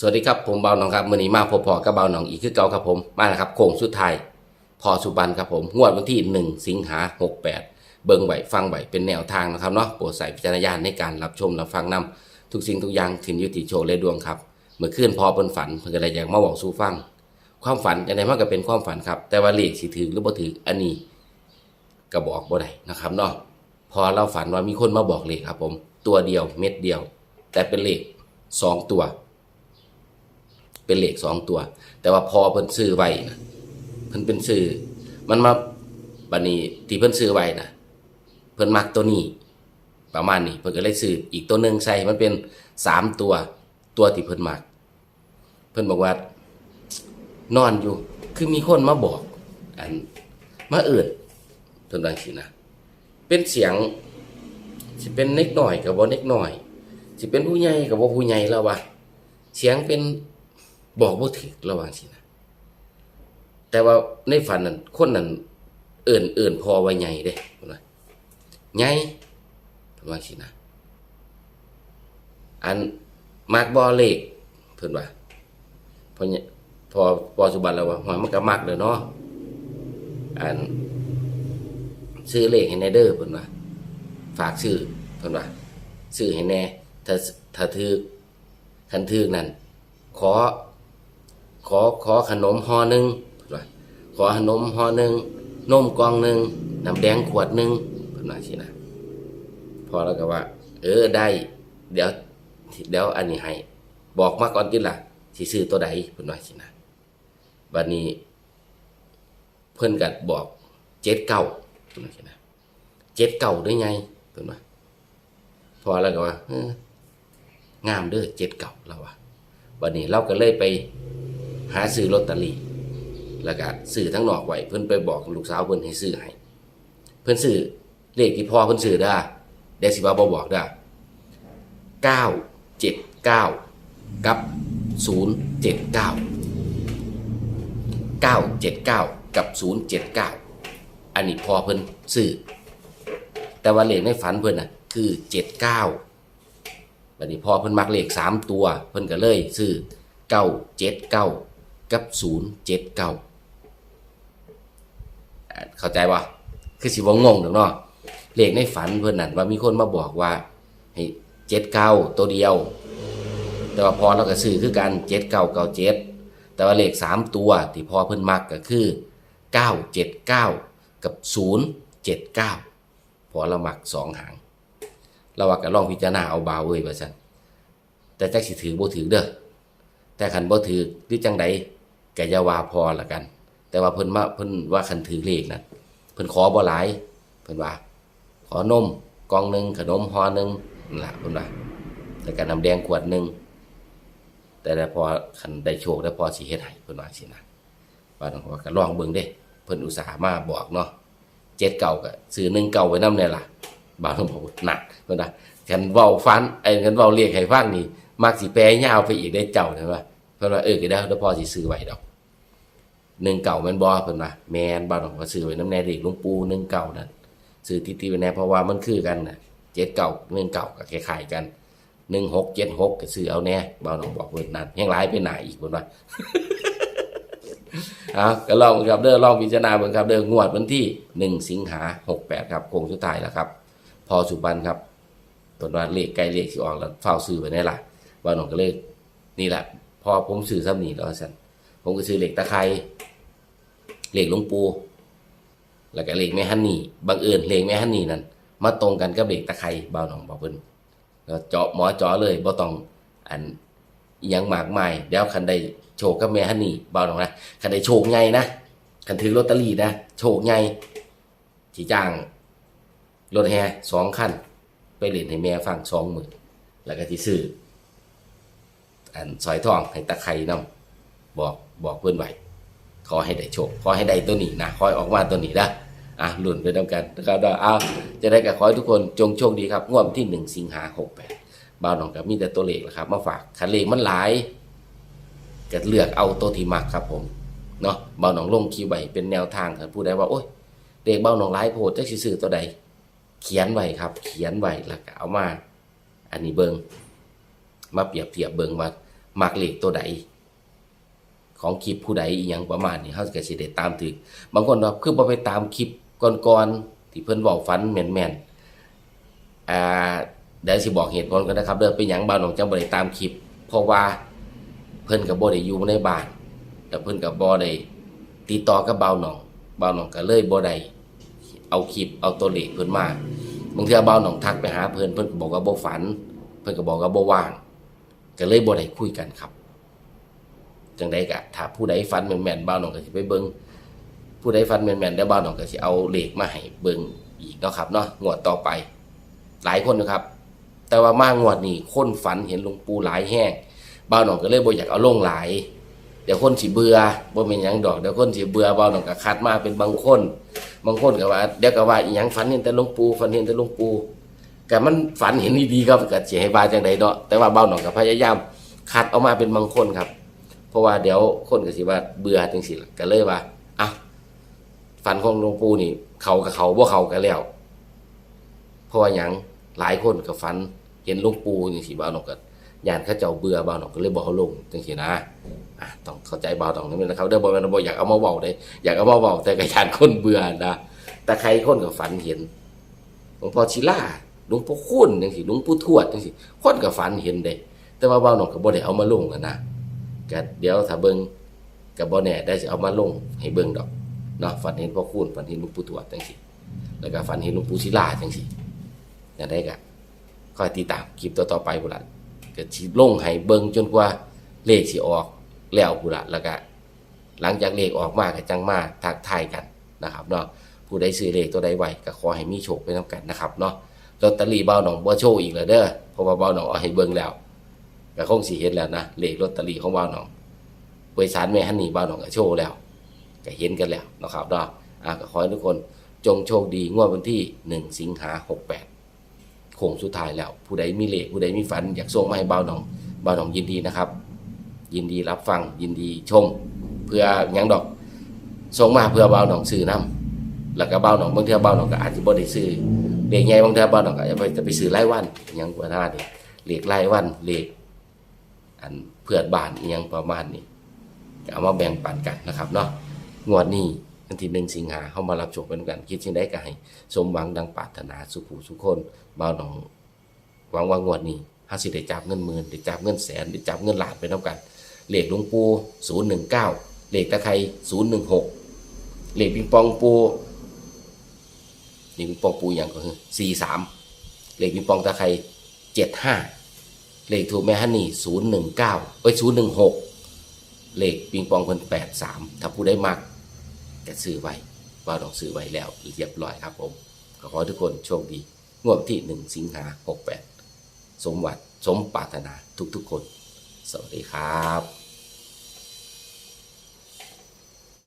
สวัสดีครับผมเบาหนองครับมื่อนี้มาพบพอกับเบาหนองอีกคือเก่าครับผมมาแล้วครับโค้งสุดท้ายพอสุบันครับผมงวดวันที่ 1 สิงหา68 เบิ่งไหวฟังไหวเป็นแนวทางนะครับเนาะโปรดใส่พิจารณญาณในการรับชมรับฟังนํทุกสิ่งทุกอย่างถึงยุติโชคและดวงครับเมื่อคืนพอเพิ่นฝันเพิ่นก็เลยอย่ากมาบอกสู่ฟัง ความฝันจังไดมันก็เป็นความฝันครับแต่ว่าเลขสิถือหรือบ่ถืออันนี้ก็บอกบ่ได้นะครับเนาะพอเราฝันว่ามีคนมาบอกเลขครับผม ตัวเดียวเม็ดเดียว แต่เป็นเลขสองตัว เป็นเหลขสองตัว แต่ว่าพอเพิ่นซื้อไว้นะเพิ่นเป็นซื้อมันมาบัดนี้ที่เพิ่นซื้อไว้นะเพิ่นมักตัวนี้ ประมาณนี้เพิ่นก็เลยซื้ออีกตัวหนึ่งใส่มันเป็นสามตัวตัวที่เพิ่นมัก เพิ่นบอกว่านอนอยู่ คือมีคนมาบอกอันมาเอื่นเพิ่นว่าสินะเป็นเสียงสิเป็นเล็กหน่อยกับบ่เล็กหน่อยสิเป็นผู้ใหญ่กับบ่ผู้ใหญ่แล้ววะเสียงเป็น บอกบ่ถึกระว่างสินะแต่ว่าในฝันนั้นคนนั้นเอิ่นเอิ่นพอไว่าใหญ่เด้เพิ่นว่าใหญ่เพิ่นว่าสินะอันมักบ่เลขเพิ่นว่าพอเนี่ยพอพอสุบันแล้วว่าหอยมันก็มักเลยเนาะอันซื้อเลขให้แนเด้อเพิ่นว่าฝากซื้อเพิ่นว่าซื้อให้แน่ถ้าถ้าถือคันถือนั่นขอ ขอขอขนมห่อหนึ่งขอขนมห่อหนึ่งนมกลองหนึ่งน้ำแดงขวดหนึ่งเพิ่นว่าสินะพอแล้วก็ว่า เออได้ เดี๋ยว เดี๋ยวอันนี้ให้ บอกมาก่อนติล่ะสิซื้อตัวใดเพิ่นว่าสินะบัดนี้ เพิ่อนก็บอกเจ็ดเก้าเพิ่นว่าสินะเจ็ดเก่าได้ไงเพิ่นว่าพอแล้วก็ว่างามเด้อเจ็ดเก่าแล้วว่าวันนี้เราก็เลยไป หาซื้อลอตเตอรี่แล้วก็ซื้อทั้งนอกไว้เพิ่นไปบอกลูกสาวเพิ่นให้ซื้อให้เพิ่นซื้อเลขที่พ่อเพิ่นซื้อเด้เดี๋ยวสิว่าบ่บอกเด้เก้าเจ็ดเก้ากับศูนย์เจ็ดเก้าเก้าเจ็ดเก้ากับศูนย์เจ็ดเก้าอันนี้พ่อเพิ่นซื้อแต่ว่าเลขในฝันเพิ่นน่ะคือเจ็ดเก้าบัดนี้พอเพิ่นมักเลขสามตัว เพิ่นก็เลยซื้อเก้าเจ็ดเก้า กับศูนย์เจ็ดเก้าเข้าใจปะคือสิว่างงเดี๋ยวเนาะเลขในฝันเพิ่อนนั่นว่ามีคนมาบอกว่าให้เจ็ดเก้าตัวเดียว แต่ว่าพอเราก็ซื้อคือกันเจ็ดเก้าเก้าเจ็ดแต่ว่าเลขสามตัวที่พอเพิ่นมักก็คือเก้าเจ็ดเก้ากับศูนย์เจ็ดเก้าพอเราหมักสองหางเราว่าก็ลองพิจารณาเอาบาเว้ยว่าซั่นแต่จักสิถือบ่ถือเด้อแต่คันบ่ถือหรือจังใด กยาวาพอละกัน แต่ว่าเพิ่นมาเพิ่นว่าคันถือเลขนะเพิ่นขอบ่หลายเพิ่นว่า ขอนมกองหนึ่งขนมห่อหนึงนั่นล่ะเพิ่นว่าแล้วก็น้ำแดงขวดหนึ่งแต่ได้พอคันได้โชคได้พอสิเฮ็ดให้เพิ่นว่าสินะว่าต้องว่าก็ลองเบิ่งเด้เพิ่นอุตส่าห์มาบอกเนาะเจ็ดเก่าก็ซื้อหนึ่งเก่าไว้น้ำเนี่ยล่ะบางคนบอกว่าหนักเพิ่นนะคันเว้าฟันไอ้คันเว้าเรียกให้ฟังนี่มักสิแปลยาวไปอีกได้เจ้าใช่ปะเพิ่นว่าเออก็ได้แล้วพอสิซื้อไว้ดอก หนึ่งเก่าแมนบ่เพิ่นว่าแมนบ่ต้องก็ซื้อไว้น้ำแน่เด็กหลวงปู่หนึ่งเก่านั่นซื้อติดๆไว้แน่เพราะว่ามันคือกันน่ะเจ็ดเก่าหนึ่งเก่าก็คล้ายๆกันหนึ่งหกเจ็ดหกก็ซื้อเอาแน่บ่ต้องบอกเพิ่นนั่นยังหลายไปหนาอีกเพิ่นว่าเอาก็ลองครับเด้อลองพิจารณาเบิ่งครับเด้องวดวันที่หนึ่งสิงหาหกแปดครับโค้งสุดท้ายแล้วครับ พอสุบันครับตอนว่าเลขใกล้เลขสิออกแล้วเฝ้าซื้อไว้ได้ล่ะว่าน้องก็เลขนี่แหละพอผมซื้อซ้ำนี่แล้วสันผมก็ซื้อเหลขตะไคร้ เลขหลวงปูแล้วก็เลขแม่ฮันนี่บังเอิญเลขแม่ฮันนี่นั่นมาตรงกันกับเลขตะไคร้บ่าวน้องบอกเพิ่นแล้วเจาะหมอเจาะเลยบ่ต้องอันยังมากมายเดี๋ยวคันได้โชคกับแม่ฮันนี่เบาหน่อยนะคันได้โชคใหญ่นะคันถือลอตเตอรี่นะโชคใหญ่ที่จ้างรถแห่สองคันไปเล่นให้แม่ฟังสองหมื่นแล้วก็ที่ซื้ออันสอยทองให้ตะไคร่นำบอกบอกเพื่อนไว้ ขอให้ได้โชคขอให้ได้ตัวนี้นะขอให้ออกมาตัวนี้นะอะหลุนไปด้วยกันนะครับว่าเอาจะได้กับขอให้ทุกคนจงโชคดีครับงวดที่หนึ่งสิงหาหกแปดบ่าวน้องกับมีแต่ตัวเลขแหละครับ มาฝากคันเลขมันหลายก็เลือกเอาตัวที่มักครับผมเนาะบ่าวน้องลงคิวไว้เป็นแนวทางครับผู้ใดว่าโอ้ยเลขบ่าวน้องหลายโพดจักสิซื้อตัวใด เขียนไว้ครับ เขียนไว้แล้วก็เอามา อันนี้เบิงมาเปรียบเทียบเบิงว่ามักเลขตัวใด ของคลิปผู้ใดอีหยังประมาณนี้เฮาก็สิได้ตามถึกบางคนว่าคือบ่ไปตามคลิปก่อนๆที่เพิ่นเว้าฝันแม่นๆอ่าเดี๋ยวสิบอกเหตุผลกันนะครับเด้อเป็นหยังบ่าวหนองจังบ่ได้ตามคลิป เพราะว่าเพิ่นก็บ่ได้อยู่ในบ้านแล้วเพิ่นก็บ่ได้ติดต่อกับบ่าวหนองบ่าวหนองก็เลยบ่ได้เอาคลิปเอาตัวเลขเพิ่นมาบางเทื่อบ่าวหนองทักไปหาเพิ่นเพิ่นก็บอกว่าบ่ฝัน เพิ่นก็บอกว่าบ่ว่างก็เลยบ่ได้คุยกันครับ จังไดกะถ้าผู้ใดฟันแม่นๆบ้าวหนองก็สิไปเบิงผู้ใดฟันแม่นๆได้บ้าวหนองก็สิเอาเหลขมาให้เบิงอีกเนาะครับเนาะงวดต่อไป หลายคนนะครับ แต่ว่ามางวดนี้คนฝันเห็นหลวงปู่หลายแห้งบ้าวหนองก็เลยบ่อยากเอาลงหลายเดี๋ยวคนสิเบื่อบ่แม่นหยังดอกเดี๋ยวคนสิเบื่อบ้าวหนองก็คัดมาเป็นบางคน บางคนก็ว่าเดี๋ยวก็ว่าอีหยังฝันเห็นแต่หลวงปู่ฝันเห็นแต่หลวงปู่ก็มันฝันเห็นดีๆครับก็สิให้ว่าจังไดเนาะแต่ว่าบ้าวหนองก็พยายามคัดออกมาเป็นบางคนครับ เพราะว่าเดี๋ยวคนก็สิว่าเบื่อจังสิก็เลยว่าอะฝันของหลวงปู่นี่ เขากับเขาบ่เขากันแล้ว เพราะว่าหยังหลายคนก็ฝัน เห็นหลวงปู่จังสิบ่าวหนองก็ยานเขาเจ้าเบื่อบ่าวหนองก็เลยบ่เอาลงจังสินะอะต้องเข้าใจบ่าวหนองนิดนึงนะครับเด้อบ่แม่นว่าบ่อยากเอามาเว้าเด้อยากเอามาเว้าแต่ก็ยานคนเบื่อนะแต่ใครคนก็ฝันเห็นหลวงพ่อศิลาหลวงพ่อคุณจังสิหลวงปู่ทวดจังสิคนก็ฝันเห็นเด้แต่ว่าบ่าวหนองก็บ่ได้เอามาลงกันนะ ก็เดี๋ยวถ้าเบิงกับบ่แน่ได้สิเอามาลงให้เบิงดอกเนาะฝันเห็นพ่อคูณฝันเห็นหลวงปู่ทวดจังซี่แล้วก็ฝันเห็นหลวงปู่ศิลาจังซี่อย่าได้ก็คอยติดตามคลิปต่อๆไปพุ่นละก็สิลงให้เบิงจนกว่าเลขสิออกแล้วพุ่นละแล้วก็หลังจากเลขออกมาก็จังมาทักทายกันนะครับเนาะผู้ใดซื้อเลขตัวใดไว้ก็ขอให้มีโชคไปนํกันนะครับเนาะลอตเตอรี่เบาหนองบ่โชว์อีกแล้วเด้อเพราะว่าเบาหนองเอาให้เบิ่งแล้ว ก็คงสิเห็นแล้วนะเลขลอตเตอรี่ของบ้าวหนองบริษัทแม่ฮันนี่บ้าวหนองก็โชว์แล้วก็เห็นกันแล้วนะครับเนาะอะก็ขอให้ทุกคนจงโชคดีงวดวันที่หนึ่งสิงหาหกแปดโค้งสุดท้ายแล้ว ผู้ใดมีเลขผู้ใดมีฝันอยากส่งมาให้บ้าวหนองบ้าวหนองยินดีนะครับ ยินดีรับฟังยินดีชม เพื่อยังดอกส่งมาเพื่อบ้าวหนองซื้อน้ำแล้วก็บ้าวหนองบางเทีบ้าวหนองก็อาจจะบ่ได้ซื้อเลขใหญ่บางเทีบ้าวหนองก็อาจจะไปจะไปซื้อรายวันยังกว่าหน้าด็เลขรายวันเลข อันเพื่อนบ้านอียังประมาณนี้เอามาแบ่งปันกันนะครับเนาะงวดนี้วันที่หนึ่งสิงหาเข้ามารับโชคเป็นกันคิดสิ่งใดก็ให้สมหวังดังปรารถนาสุขูสุขคนบ่าวหนองหวังว่างวดนี้ห้าสิได้จับเงินหมื่นได้จับเงินแสนได้จับเงินล้านไปน้ำกันเลขหลวงปูศูนย์หนึ่งเก้าเลขตะไคร้ศูนย์หนึ่งหกเลขปิงปองปูเลขปิงปองปูอย่างก็คือสี่สามเลขปิงปองตะไคร้เจ็ดห้า เลขถูกแม่ฮันนี่ศูนย์หนึ่งเก้าเอ้ยศูนย์หนึ่งหกเลขปิงปองคนแปดสามถ้าผู้ได้มากก็ซื้อไว้ว่าต้องซื้อไว้แล้วเรียบร้อยครับผมขอให้ทุกคนโชคดี งวดที่หนึ่งสิงหาหกแปดสมหวังสมปรารถนาทุกๆคน สวัสดีครับ